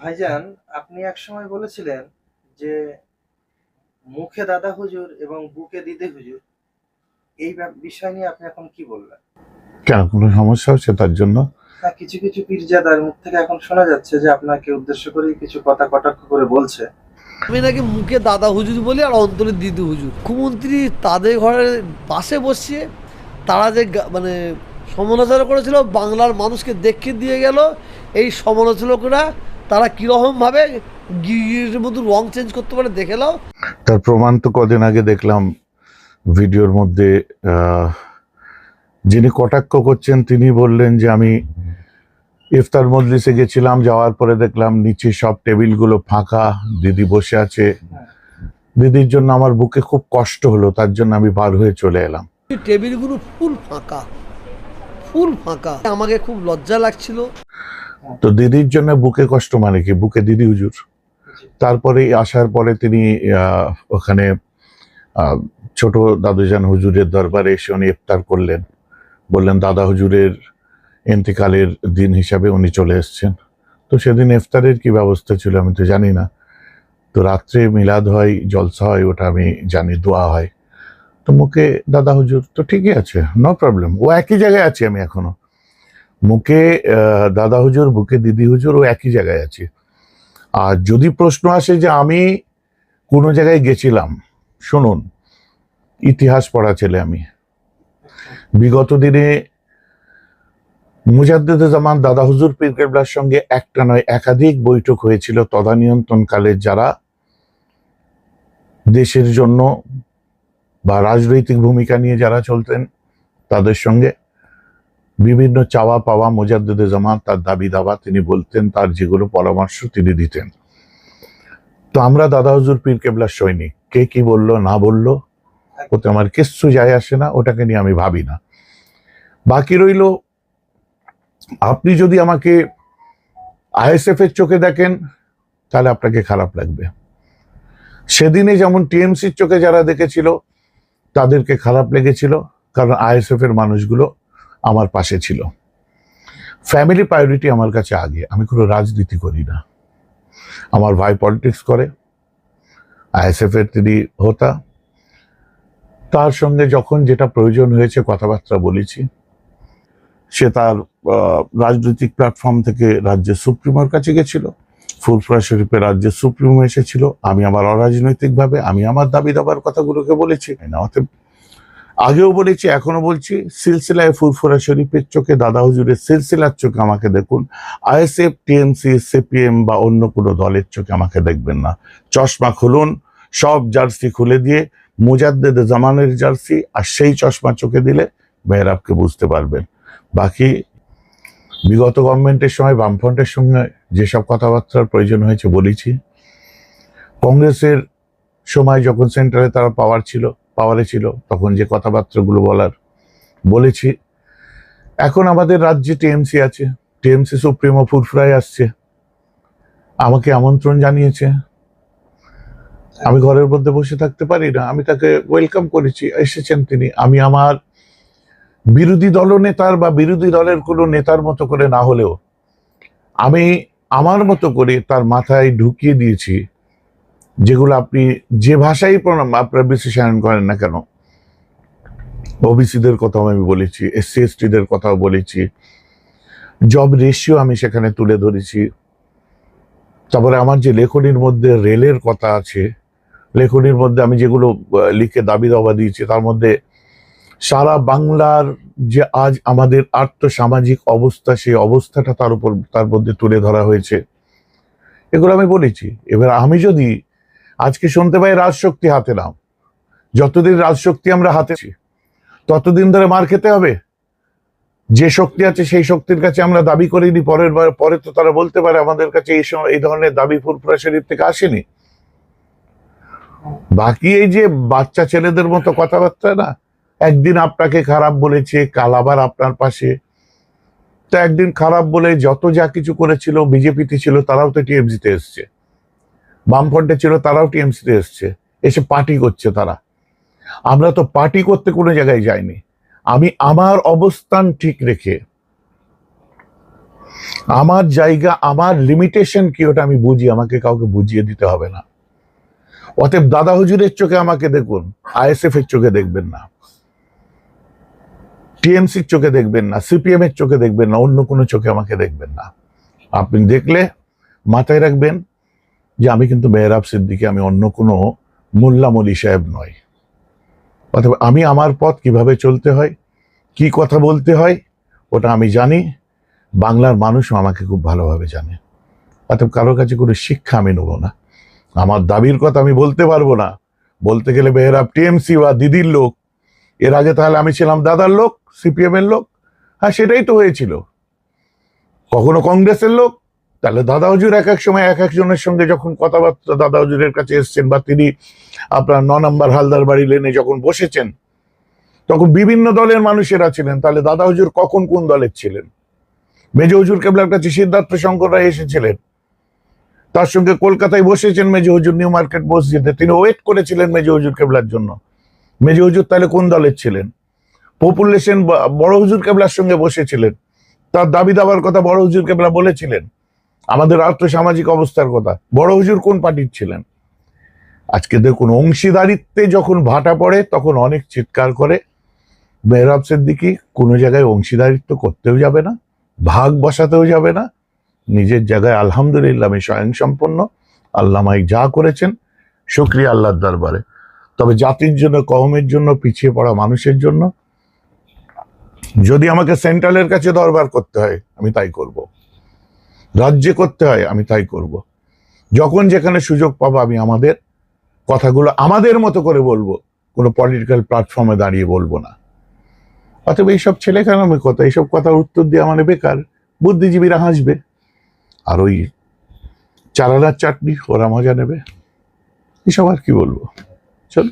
ভাইজান আপনি এক সময় বলেছিলেন যে মুখে দাদা হুজুর এবং বুকে দিদি হুজুর। এই বিষয় নিয়ে আপনি এখন কি বললেন? কেন? কোনো সমস্যা হচ্ছে তার জন্য? কিছু কিছু পীরজাদার মুখ থেকে এখন শোনা যাচ্ছে যে আপনাকে উদ্দেশ্য করে কিছু কথা কটাক্ষ করে বলছে। আমি নাকি মুখে দাদা হুজুর বলি আর অন্তরে দিদি হুজুর। মুখ্যমন্ত্রী তাদের ঘরের পাশে বসিয়ে তারা যে গা- মানে সমালোচনা করেছিল বাংলার মানুষকে দেখিয়ে দিয়ে গেল এই সমালোচকরা তারা কীরকমভাবে গিরির মতো রং চেঞ্জ করতে পারে দেখে নাও। তার প্রমাণ তো কদিন আগে দেখলাম ভিডিওর মধ্যে যিনি কটাক্ষ করছেন তিনি বললেন যে আমি ইফতার মজলিসে গেছিলাম যাওয়ার পরে দেখলাম নিচে সব টেবিলগুলো ফাঁকা দিদি বসে আছে। দিদির জন্য আমার বুকে খুব কষ্ট হলো তার জন্য আমি বার হয়ে চলে এলাম। টেবিলগুলো ফুল ফাঁকা ফুল ফাঁকা। আমাকে খুব লজ্জা লাগছিল। তো দিদির জন্য বুকে কষ্ট মানে কি? বুকে দিদি হুজুর। তারপরে আসার পরে তিনি ওখানে ছোট দাদুজান হুজুরের দরবারে এসে উনি ইফতার করলেন। বললেন, দাদা হুজুরের এন্তিকালের দিন হিসাবে উনি চলে এসছেন। তো সেদিন ইফতারের কি ব্যবস্থা ছিল আমি তো জানি না। তো রাত্রে মিলাদ হয়, জলসা হয়, ওটা আমি জানি, দোয়া হয়। তো মুখে, দাদা হুজুর তো ঠিকই আছে নো প্রবলেম ও একই জায়গায় আছি আমি এখনও। মুখে দাদা হুজুর বুকে দিদি হুজুর, ও একই জায়গায় আছে। আর যদি প্রশ্ন আসে যে আমি কোনো জায়গায় গেছিলাম, শুনুন, ইতিহাস পড়া ছেলে আমি। বিগত দিনে মুজাদ্দেদ জামান দাদা হুজুর পীর কেবলার সঙ্গে একটা নয়, একাধিক বৈঠক হয়েছিল তদানিয়ন্ত্রণকালে যারা দেশের জন্য বা রাজনৈতিক ভূমিকা নিয়ে যারা চলতেন, তাদের সঙ্গে বিভিন্ন চাওয়া পাওয়া মোজাদ্দেদে জামান তার দাবি দাবা তিনি বলতেন, তার যেগুলো পরামর্শ তিনি দিতেন। তো আমরা দাদা হুজুর পীর কেবলার সৈনিক। কে কি বলল, না বলল, ওতে আমার কিচ্ছু যায় আসে না, ওটাকে নিয়ে আমি ভাবি না। বাকি রইল, আপনি যদি আমাকে আইএসএফ এর চোখে দেখেন, তাহলে আপনাকে খারাপ লাগবে। সেদিনে যেমন টিএমসির চোখে যারা দেখেছিল, তাদেরকে খারাপ লেগেছিল, কারণ আইএসএফ এর মানুষগুলো আমার পাশে ছিল। ফ্যামিলি প্রায়োরিটি আমার কাছে আগে। আমি কোনো রাজনীতি করি না। আমার ভাই পলিটিক্স করে। আইএসএফ এর তিনি হোতা। তার সঙ্গে যখন যেটা প্রয়োজন হয়েছে কথাবার্তা বলেছি, সে তার রাজনৈতিক প্ল্যাটফর্ম থেকে রাজ্যের সুপ্রিমোর কাছে গেছিল। ফুলফুরা শরীফে রাজ্যের সুপ্রিমো এসেছিল। আমি আমার অরাজনৈতিকভাবে, আমি আমার দাবি দাবার কথাগুলোকে বলেছি। না অতএব আগেও বলেছি এখনও বলছি, সিলসিলায় ফুরফুরা শরীফের চোখে দাদা হুজুরের সিলসিলার চোখে আমাকে দেখুন। আইএসএফ, টিএমসি, সিপিএম বা অন্য কোনো দলের চোখে আমাকে দেখবেন না। চশমা খুলুন, সব জার্সি খুলে দিয়ে, মুজাদ্দেদ জামানের জার্সি আর সেই চশমা চোখে দিলে মেহরাবকে বুঝতে পারবেন। বাকি, বিগত গভর্নমেন্টের সময়, বামফ্রন্টের সঙ্গে যেসব কথাবার্তার প্রয়োজন হয়েছে বলেছি। কংগ্রেসের সময় যখন সেন্ট্রালে তারা পাওয়ার ছিল পাওয়ারে ছিল, তখন যে কথাবার্তাগুলো বলার বলেছি। এখন আমাদের রাজ্যে টিএমসি আছে, টিএমসি সুপ্রিমো ফুরফুরায় আসছে। আমাকে আমন্ত্রণ জানিয়েছে। আমি ঘরের মধ্যে বসে থাকতে পারি না, আমি তাকে ওয়েলকাম করেছি, এসেছেন তিনি। আমি আমার বিরোধী দলনেতার বা বিরোধী দলের কোনো নেতার মতো করে না হলেও, আমি আমার মতো করে তার মাথায় ঢুকিয়ে দিয়েছি। যেগুলো আপনি যে ভাষাই প্রণাম আপনারা বিশ্লেষণ করেন না কেন ওবিসিদের কথাও আমি বলেছি এসসি এসটিদের কথাও বলেছি জব রেশিও আমি সেখানে তুলে ধরেছি। তারপরে আমার যে লেখনির মধ্যে রেলের কথা আছে, লেখনির মধ্যে আমি যেগুলো লিখে দাবি দাবা দিয়েছি, তার মধ্যে সারা বাংলার যে আজ আমাদের আর্থসামাজিক অবস্থা, সেই অবস্থাটা তার উপর, তার মধ্যে তুলে ধরা হয়েছে। এগুলো আমি বলেছি। এবার আমি যদি আজকে শুনতে পাই রাজশক্তি হাতে নাও। যতদিন রাজশক্তি আমরা হাতে ততদিন ধরে মার খেতে হবে। যে শক্তি আছে সেই শক্তির কাছে আমরা দাবি করিনি, পরের বার, পরে তো তারা বলতে পারে আমাদের কাছে এই সময় এই ধরনের দাবি ফুরফুরা শরীফ থেকে আসেনি। বাকি এই যে বাচ্চা ছেলেদের মতো কথাবার্তা না, একদিন আপনাকে খারাপ বলেছে, কাল আবার আপনার পাশে। তো একদিন খারাপ বলে যত যা কিছু করেছিল, বিজেপিতে ছিল, তারাও তো টিএমসিতে এসছে। বামফ্রন্টে ছিল তারাও টিএমসিতে এসছে, এসে পার্টি করছে তারা। আমরা তো পার্টি করতে কোনো জায়গায় যাইনি। আমি আমার অবস্থান ঠিক রেখে, আমার জায়গা, আমার লিমিটেশন কি ওটা আমি বুঝি, আমাকে কাউকে বুঝিয়ে দিতে হবে না। অতএব দাদা হুজুরের চোখে আমাকে দেখুন, আইএসএফ এর চোখে দেখবেন না টিএমসির চোখে দেখবেন না, সিপিএম এর চোখে দেখবেন না, অন্য কোনো চোখে আমাকে দেখবেন না। আপনি দেখলে মাথায় রাখবেন যে আমি কিন্তু মেহরাব সিদ্দিকি, আমি অন্য কোনো মোল্লা মলি সাহেব নয় অথবা আমি আমার পথ কীভাবে চলতে হয়, কি কথা বলতে হয়, ওটা আমি জানি। বাংলার মানুষও আমাকে খুব ভালোভাবে জানে। অতএব কারোর কাছে কোনো শিক্ষা আমি নেব না। আমার দাবির কথা আমি বলতে পারব না। বলতে গেলে বেহরাব টিএমসি বা দিদির লোক। এর আগে তাহলে আমি ছিলাম দাদার লোক সিপিএম এর লোক। হ্যাঁ সেটাই তো হয়েছিল। কখনো কংগ্রেসের লোক তাহলে দাদা হুজুর এক এক সময় এক একজনের সঙ্গে যখন কথাবার্তা দাদা হুজুরের কাছে এসছেন বা তিনি আপনার ন নম্বর হালদার বাড়ি লেনে যখন বসেছেন, তখন বিভিন্ন দলের মানুষেরা ছিলেন। তাহলে দাদা হুজুর কখন কোন দলের ছিলেন? মেজ হুজুর কেবলার কাছে সিদ্ধার্থ শঙ্কর রায় এসেছিলেন। তার সঙ্গে কলকাতায় বসেছেন মেজ হুজুর, নিউ মার্কেট মসজিদে। তিনি ওয়েট করেছিলেন মেজ হুজুর কেবলার জন্য। মেজ হুজুর তাহলে কোন দলের ছিলেন? পপুলেশন বড় হুজুর কেবলার সঙ্গে বসেছিলেন। তার দাবি দাবার কথা বড় হুজুর কেবলা বলেছিলেন। আমাদের আর্থসামাজিক অবস্থার কথা। বড় হুজুর কোন পার্টির ছিলেন? আজকে দেখুন, অংশীদারিত্বে যখন ভাটা পড়ে, তখন অনেক চিৎকার করে। মেহরাব সিদ্দিকি কোনো জায়গায় অংশীদারিত্ব করতেও যাবে না, ভাগ বসাতেও যাবে না। নিজের জায়গায় আলহামদুলিল্লাহ আমি স্বয়ং সম্পন্ন আল্লাহ মাই যা করেছেন, শুক্রিয়া আল্লাহর দরবারে। তবে জাতির জন্য, কওমের জন্য, পিছিয়ে পড়া মানুষের জন্য, যদি আমাকে সেন্ট্রালের কাছে দরবার করতে হয়, আমি তাই করব। রাজ্যে করতে হয়, আমি তাই করব। যখন যেখানে সুযোগ পাবো, আমি আমাদের কথাগুলো আমাদের মতো করে বলব। কোনো পলিটিক্যাল প্ল্যাটফর্মে দাঁড়িয়ে বলব না। অতএব এইসব ছেলে কেন আমি কথা, এইসব কথার উত্তর দিয়ে মানে বেকার। বুদ্ধিজীবীরা হাসবে। আর ওই চারালার চাটনি, ওরা মজা নেবে। এসব আর কি বলব? চল।